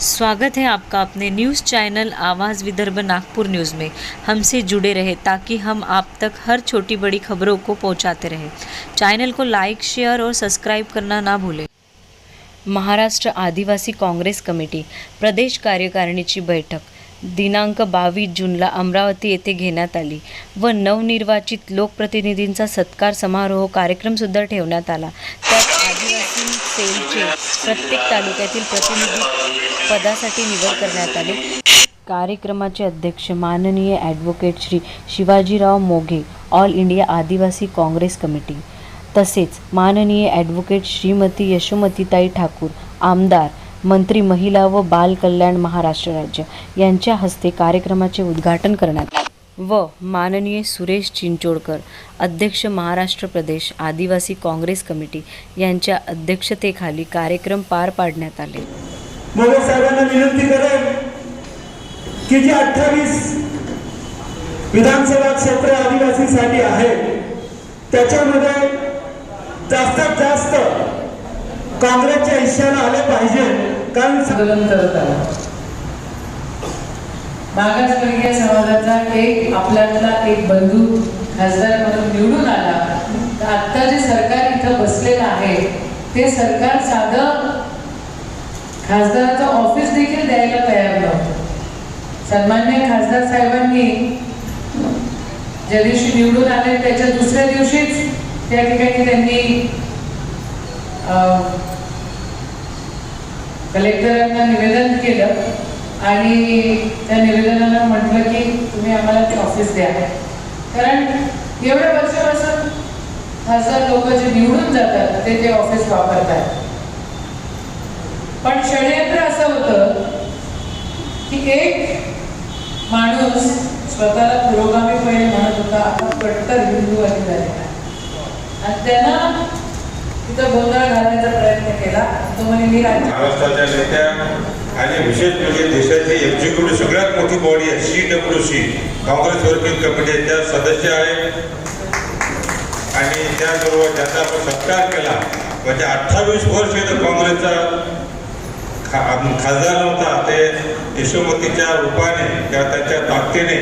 स्वागत है आपका अपने न्यूज़ चैनल आवाज़ विदर्भ नागपुर न्यूज़ में। हमसे जुड़े रहे ताकि हम आप तक हर छोटी बड़ी खबरों को पहुंचाते रहें। चैनल को लाइक शेयर और सब्सक्राइब करना ना भूलें। महाराष्ट्र आदिवासी काँग्रेस कमिटी प्रदेश कार्यकारिणीची बैठक। दिनांक बावीस जूनला अमरावती येथे घेण्यात आली व नवनिर्वाचित लोकप्रतिनिधींचा सत्कार समारोह कार्यक्रमसुद्धा ठेवण्यात आला. त्यात आदिवासी सेलचे प्रत्येक तालुक्यातील प्रतिनिधी पदासाठी निवड करण्यात आली. कार्यक्रमाचे अध्यक्ष माननीय advocate Shri Shivajirao Moghe all India Adivasi Congress committee. तसेच माननीय ॲडव्होकेट श्रीमती यशोमतीताई ठाकूर आमदार मंत्री महिला व बाल कल्याण महाराष्ट्र राज्य यांच्या हस्ते कार्यक्रमाचे उद्घाटन करण्यात आले. व माननीय सुरेश चिंचोडकर अध्यक्ष महाराष्ट्र प्रदेश आदिवासी काँग्रेस कमिटी यांच्या अध्यक्षतेखाली कार्यक्रम पार पाडण्यात आले. मोदी साहेबांना विनंती करेन की जे अठ्ठावीस विधानसभा क्षेत्र आदिवासीसाठी आहे त्याच्यामध्ये जास्तीत जास्त काँग्रेसच्या हिश्श्याला आले पाहिजे कारण आंदोलन करत आहे. मागासवर्गीय समाजाचा एक आपल्यातला एक बंधू खासदार म्हणून निवडून आला. तर आत्ता जे सरकार इथं बसलेलं आहे ते सरकार साधं खासदाराचं ऑफिस देखील द्यायला तयार नव्हतं. सन्मान्य खासदार साहेबांनी ज्या दिवशी निवडून आले त्याच्या दुसऱ्या दिवशीच त्या ठिकाणी त्यांनी कलेक्टरांना निवेदन केलं आणि त्या निवेदनाला म्हटलं की तुम्ही आम्हाला ते ऑफिस द्या. कारण एवढ्या वर्षापासून खासदार लोक जे निवडून जातात ते ते ऑफिस वापरतात. पण षडयंत्र असं होतं की एक माणूस स्वतःला पुरोगामी पहिले म्हणत होता आता कट्टर हिंदूवादी झालेला आहे. आणि त्यांना तिथं गोंधळ घालण्याचा प्रयत्न केला. तो म्हणे मी राज्य महाराष्ट्राच्या नेत्या आणि विशेष म्हणजे देशाची एक्झिक्युटिव्ह सगळ्यात मोठी बॉडी आहे C W C Congress working committee आहे, त्या सदस्य आहे. आणि त्याबरोबर ज्याचा आपण सत्कार केला म्हणजे अठ्ठावीस वर्ष काँग्रेसचा खा खासदार नव्हता. ते यशोमतीच्या रूपाने किंवा त्यांच्या ताकदीने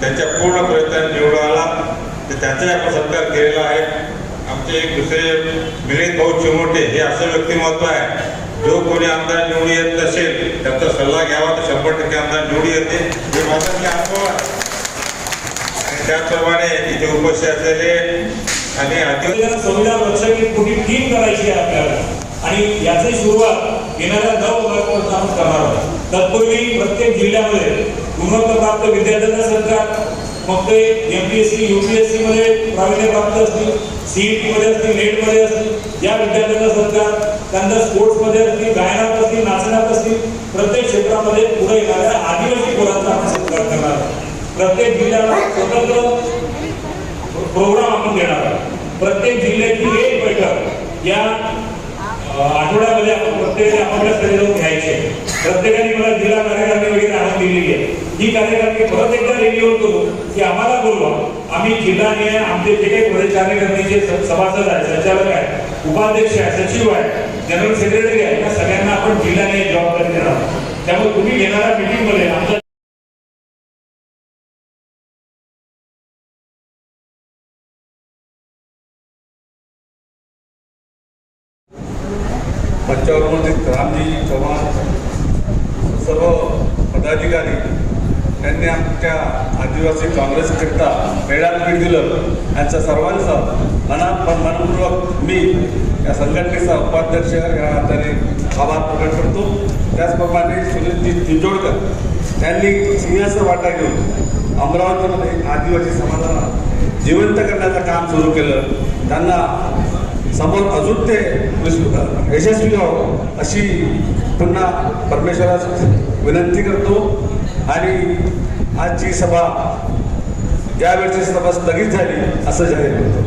त्यांच्या पूर्ण प्रयत्न निवडून आला. तर त्याचाही आपण सत्कार केलेला आहे. आमचे एक दुसरे मिलिंद भाऊ चिमोटे हे असं व्यक्तिमत्व आहे. जो कोणी आमदार निवडून येत नसेल त्याचा सल्ला घ्यावा. तर शंभर टक्के आमदार निवडून येते. हे माझ्यातले अनुभव आहे. आणि त्याचप्रमाणे इथे उपस्थित असलेले आणि संविधान रक्षक एक मोठी टीम करायची आहे आपल्याला. आणि याची सुरुवात येणाऱ्या नऊ ऑगस्टपासून आपण करणार आहोत. तत्पूर्वी प्रत्येक जिल्ह्यामध्ये गुणवत्ताप्राप्त विद्यार्थ्यांना सरकार फक्त M P S C U P S C मध्ये प्रावीण्य प्राप्त असतील सीईटी मध्ये असतील नेटमध्ये असतील या विद्यार्थ्यांना सरकार त्यांना स्पोर्ट्समध्ये असतील गायनात असतील नाचण्यात असतील प्रत्येक क्षेत्रामध्ये पुढे येणाऱ्या आदिवासी पोरांचा आपण सत्कार करणार प्रत्येक जिल्ह्याला स्वतंत्र प्रोग्राम आपण देणार प्रत्येक जिल्ह्याची एक बैठक या आठवड्यामध्ये आपण प्रत्येकाने आपापल्या जाऊन घ्यायचे. प्रत्येकाने मला जिल्हा कार्यकारिणी वगैरे आणून दिलेली आहे. ही कार्यकारिणी परत एकदा रेडिओ करू की आम्हाला बोलवा. आम्ही जिल्हाने आमचे जे काही प्रदेश कार्यकारिणीचे सभासद आहे संचालक आहे उपाध्यक्ष आहे सचिव आहे जनरल सेक्रेटरी आहे या सगळ्यांना आपण जिल्ह्याने जबाबदारी देणार आहोत. त्यामुळे तुम्ही घेणाऱ्या मिटिंगमध्ये आमच्या मंचावर रामजी चव्हाण सर्व पदाधिकारी त्यांनी आमच्या आदिवासी काँग्रेसकरिता मेळात भेट दिलं. यांचा सर्वांचा मना मनपूर्वक मी या संघटनेचा उपाध्यक्ष या नात्याने आभार प्रकट करतो. त्याचप्रमाणे सुनीलजी चिंचोडकर यांनी सिंहाचा वाटा घेऊन अमरावतीमध्ये आदिवासी समाजाला जिवंत करण्याचं काम सुरू केलं. त्यांना समोर अजून ते यशस्वी व्हावं अशी पुन्हा परमेश्वरास विनंती करतो. आणि आजची सभा यावेळची सभा स्थगित झाली असं जाहीर करतो.